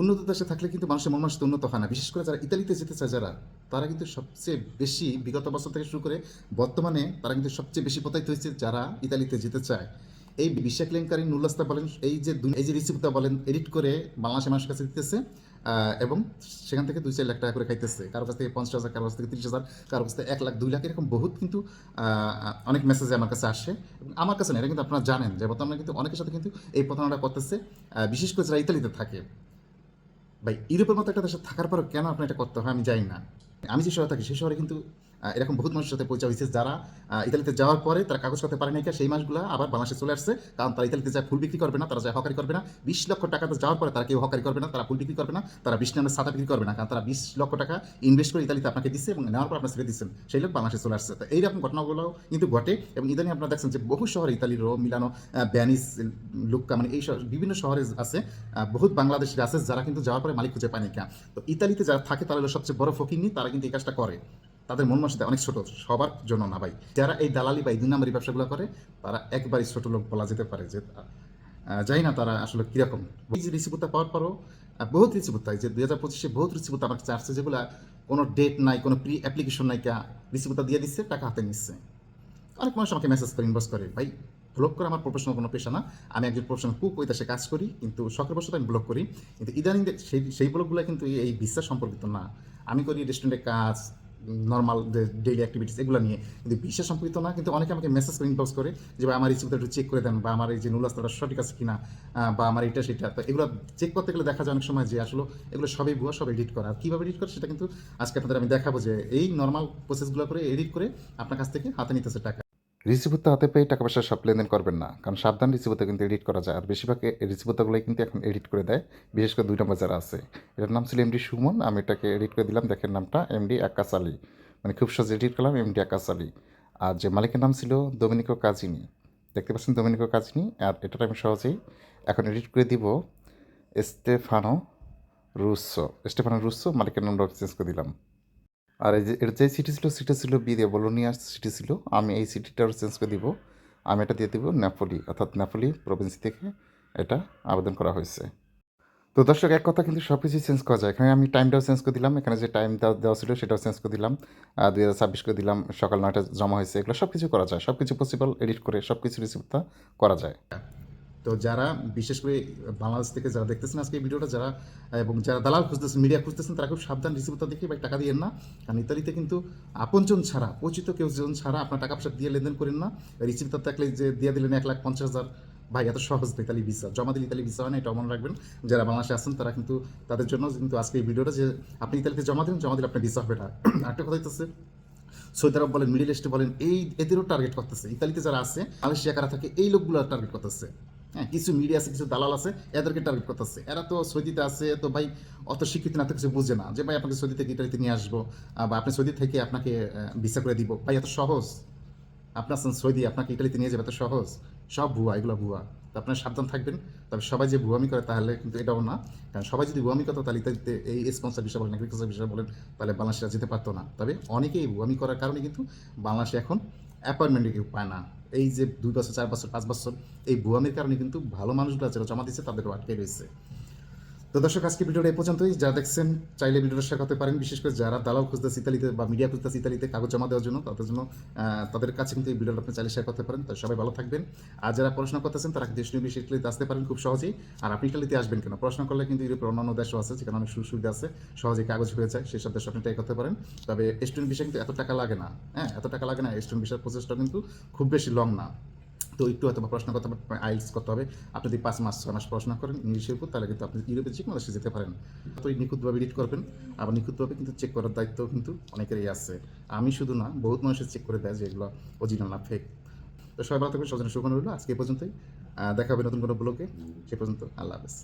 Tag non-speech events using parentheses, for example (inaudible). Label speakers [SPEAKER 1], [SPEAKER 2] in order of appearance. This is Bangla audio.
[SPEAKER 1] উন্নত দেশে থাকলে কিন্তু মানুষের মন মানসিকতা উন্নত হয় না। বিশেষ করে যারা ইতালিতে যেতে চায়, যারা, তারা কিন্তু সবচেয়ে বেশি বিগত বছর থেকে শুরু করে বর্তমানে তারা কিন্তু সবচেয়ে বেশি প্রতারিত হয়েছে যারা ইতালিতে যেতে চায়। এই বিশ্বা কেলেঙ্কারি নুল্লাস্তা বলেন, এই যে এই যে রিসিপ্টটা বলেন, এডিট করে বাংলাদেশের মানুষের কাছে দিতেছে এবং সেখান থেকে দুই, চার লাখ টাকা করে খাইতেছে। কারও কাছ থেকে পঞ্চাশ হাজার, কারও কাছ থেকে তিরিশ হাজার, কারও কাছ থেকে এক লাখ, দুই লাখ, এরকম বহুত কিন্তু অনেক মেসেজ আমার কাছে আসে। এবং আমার কাছে না, এটা কিন্তু আপনারা জানেন যে বর্তমানে কিন্তু অনেকের সাথে কিন্তু এই প্রতারণাটা করতেছে। বিশেষ করে যারা ইতালিতে থাকে। ভাই, ইউরোপের মতো একটা দেশে থাকার পরও কেন আপনার এটা করতে হয় আমি জানি না। আমি যে শহরে থাকি সেই শহরে কিন্তু এরকম বহুত মানুষের সাথে পরিচয় হয়েছে যারা ইতালিতে যাওয়ার পরে তারা কাগজ করতে পারে নাই সেই মাসগুলো আবার বাংলাদেশে চলে আসছে। কারণ তারা ইতালিতে যায়, ফুল বিক্রি করবে না, তারা যায় হকারি করবে না। বিশ লক্ষ টাকাতে যাওয়ার পরে তারা কেউ হকারি করবে না, তারা ফুল বিক্রি করবে না, তারা বিশ নামের সাদা বিক্রি করবে না। কারণ তারা বিশ লক্ষ টাকা ইনভেস্ট করে ইতালিতে আপনাকে দিচ্ছে এবং নেওয়ার পর আপনার ছেড়ে দিচ্ছেন সেই লোক বাংলাদেশে চলে আসছে। তো এইরকম ঘটনাগুলো কিন্তু ঘটে এবং ইদানিং আপনারা দেখছেন যে বহু শহরে ইতালির রোম, মিলানো ব্যানিস লুক্কা মানে এই বিভিন্ন শহরে আছে বহুত বাংলাদেশের আছে যারা কিন্তু যাওয়ার পরে মালিক খুঁজে পায় না তো ইতালিতে যারা থাকে তারা সবচেয়ে বড় ফকিরনি তারা কিন্তু এই কাজটা করে। তাদের মন মানসিকতা অনেক ছোট, সবার জন্য না ভাই। যারা এই দালালি বা এই দুই নম্বরী ব্যবসাগুলো করে, তারা একবারই ছোট লোক বলা যেতে পারে যে জানি না তারা আসলে কীরকম। রিসিভতা পাওয়ার পরও বহুত রিসিভতা যে দুই হাজার পঁচিশে বহুত রিসিভতা আমার আসছে যেগুলো কোনো ডেট নাই, কোনো প্রি অ্যাপ্লিকেশন নাই কা রিসিভতা দিয়ে দিচ্ছে, টাকা হাতে নিচ্ছে। অনেক মানুষ আমাকে মেসেজ করে ইনবক্স করে, ভাই ব্লগ করা আমার প্রফেশনাল কোনো পেশা না, আমি একজন প্রফেশনাল কুক ওই দেশে কাজ করি, কিন্তু শখের বসত আমি ব্লগ করি। কিন্তু ইদানিং দে- সেই সেই ব্লগগুলো কিন্তু এই- এই বিশ্বাস সম্পর্কিত না। আমি করি রেস্টুরেন্টে কাজ নর্মাল যে ডেইলি অ্যাক্টিভিটিস এগুলো নিয়ে। কিন্তু বিশ্বের সম্পর্কিত না, কিন্তু অনেকে আমাকে মেসেজ করে ইনবক্স করে যে, ভাই, আমার রিসিপ্টটা একটু চেক করে দেন বা আমার এই যে নুলাস্তাটা সঠিক আছে কিনা বা আমার এটা সেটা। তো এগুলো চেক করতে গেলে দেখা যায় অনেক সময় যে, আসলে এগুলো সবই ভুয়া, সব এডিট করা। আর কীভাবে এডিট করে সেটা কিন্তু আজকে আপনাদের আমি দেখাবো যে, এই নর্মাল প্রসেসগুলো করে এডিট করে আপনার কাছ থেকে হাতে নিতেছে টাকা।
[SPEAKER 2] রিসিভুত্তা হাতে পেয়ে টাকা পয়সা সব লেনদেন করবেন না। কারণ সাবধান রিসিভুত্তা কিন্তু এডিট করা যায়। আর বেশিরভাগ রিসিভুত্তাগুলোই কিন্তু এখন এডিট করে দেয়। বিশেষ করে দুই নম্বর যারা আছে। এটার নাম ছিল এমডি সুমন। আমি এটাকে এডিট করে দিলাম। দেখেন নামটা এমডি আকাশ আলী। মানে খুব সহজে এডিট করলাম এমডি আকাশ আলী। আর যে মালিকের নাম ছিল ডোমিনিকো কাজিনি দেখতে পাচ্ছেন ডোমিনিকো কাজিনি আর এটাটা আমি সহজেই এখন এডিট করে দিব স্টেফানো রুসো স্টেফানো রুসো মালিকের নামটা চেঞ্জ করে দিলাম। আর এই যে, এর যে সিটি ছিল সিটি ছিল বি দিয়ে বলোনিয়ার সিটি ছিল। আমি এই সিটিটাও চেঞ্জ করে দিব। আমি এটা দিয়ে দিব নেপোলি অর্থাৎ নেপোলি প্রভিন্সি থেকে এটা আবেদন করা হয়েছে। তো দর্শক, এক কথা কিন্তু সব কিছুই চেঞ্জ করা যায়। এখানে আমি টাইমটাও চেঞ্জ করে দিলাম। এখানে যে টাইম দেওয়া ছিল, সেটাও চেঞ্জ করে দিলাম। দুই হাজার ছাব্বিশ করে দিলাম। সকাল নয়টা জমা হয়েছে। এগুলো সব কিছু করা যায়। সব কিছু পসিবল এডিট করে সব কিছু রিসিভটা করা যায়।
[SPEAKER 1] তো যারা, বিশেষ করে বাংলাদেশ থেকে যারা দেখতেছেন আজকে ভিডিওটা, যারা, এবং যারা দালাল খুঁজতেছেন, মিডিয়া খুঁজতেছেন, তারা খুব সাবধান রিসিভটা দেখে ভাই টাকা দিয়েন না। কারণ ইতালিতে কিন্তু আপনজন ছাড়া, পরিচিত কেউ জন ছাড়া আপনার টাকা পয়সা দিয়ে লেনদেন করেন না। রিসিভটা থাকলে যে দিয়ে দিলেন এক লাখ পঞ্চাশ হাজার। ভাই, এত সহজ ইতালি ভিসা, জমা দিলে ইতালি ভিসা হয় না, এটা মনে রাখবেন। যারা বাংলাদেশে আছেন, তারা কিন্তু তাদের জন্য কিন্তু আজকে এই ভিডিওটা যে আপনি ইতালিতে জমা দিন জমা দিলে আপনার ভিসা হবে না। (clears throat) একটা কথা হইতেছে, সৌদি আরব বলেন, মিডিল ইস্টে বলেন, এই এদেরও টার্গেট করতেছে। ইতালিতে যারা আছে, মালয়েশিয়া কারা থাকে, এই লোকগুলো টার্গেট করতেছে। হ্যাঁ কিছু মিডিয়া আছে, কিছু দালাল আছে, এদেরকে টার্গেট করতেছে। এরা তো সৌদিতে আছে, তো ভাই অত শিক্ষিত না, তো কিছু বুঝে না যে, ভাই, আপনাকে সৌদি থেকে ইতালিতে নিয়ে আসব? বা, আপনি সৌদি থেকে আপনাকে ভিসা করে দিব। ভাই, এত সহজ। আপনার সৌদি, আপনাকে ইতালিতে নিয়ে যাবে, এত সহজ। সব ভুয়া, এগুলো ভুয়া। তো আপনার সাবধান থাকবেন। তবে সবাই যে ভুয়ামি করে, তাহলে কিন্তু এটাও না। কারণ সবাই যদি ভুয়ামি করতো তাহলে ইতালিতে এই স্পন্সার বিষয় বলেন এগ্রিকালচার বিষয় বলেন, তাহলে বাংলাদেশে যেতে পারতো না। তবে অনেকেই ভুয়ামি করার কারণে কিন্তু বাংলাদেশে এখন অ্যাপয়েন্টমেন্টে কেউ পায় না। এই যে দুই বছর, চার বছর, পাঁচ বছর, এই ভুয়ামির কারণে কিন্তু ভালো মানুষগুলো যারা জমা দিচ্ছে তাদেরও আটকে রয়েছে। তো দর্শক আজকে ভিডিওটা এই পর্যন্তই। যা দেখছেন, চাইলে ভিডিওটা শেয়ার করতে পারেন। বিশেষ করে যারা দালাল খুঁজতেছে ইতালিতে বা মিডিয়া খুঁজতেছে ইতালিতে কাগজ জমা দেওয়ার জন্য, তাদের জন্য তাদের কাছে কিন্তু এই ভিডিওটা আপনি চাইলে শেয়ার করতে পারেন। তো সবাই ভালো থাকবেন। আর যারা পড়াশোনা করতেছেন, তারা দেশ নিয়ে বেশি ইতালিতে আসতে পারেন খুব সহজেই। আর আপনি ইতালিতে আসবেন কেন? পড়াশোনা করলে কিন্তু ইউরোপের অন্যান্য দেশও আছে, যেখানে অনেক সুযোগ সুবিধা আছে, সহজেই কাগজ হয়ে যায়। সেই সব দেশ আপনি ট্রাই করতে পারেন। তবে স্টুডেন্ট বিষয় কিন্তু এত টাকা লাগে না। হ্যাঁ এত টাকা লাগে না। স্টুডেন্ট বিষয়ের প্রসেসটা কিন্তু খুব বেশি লং না। তো একটু হয়তো বা পড়াশোনা করতে হবে আইলস করতে হবে। আপনি যদি পাঁচ মাস, ছয় মাস পড়াশোনা করেন ইংলিশের উপর, তাহলে কিন্তু আপনি ইউরোপে যে কোনো দেশে যেতে পারেন। তো নিখুঁতভাবে এডিট করবেন, আবার নিখুঁতভাবে কিন্তু চেক করার দায়িত্ব কিন্তু অনেকেরই আছে। আমি শুধু না, বহুত মানুষের চেক করে দেয় যে এগুলো অরিজিনাল না ফেক তো সবাই ভালো থাকবেন সজনে শুকনো রইল। আজকে এই পর্যন্তই। দেখা হবে নতুন কোনো ব্লগে। সে পর্যন্ত আল্লাহ হাফেজ।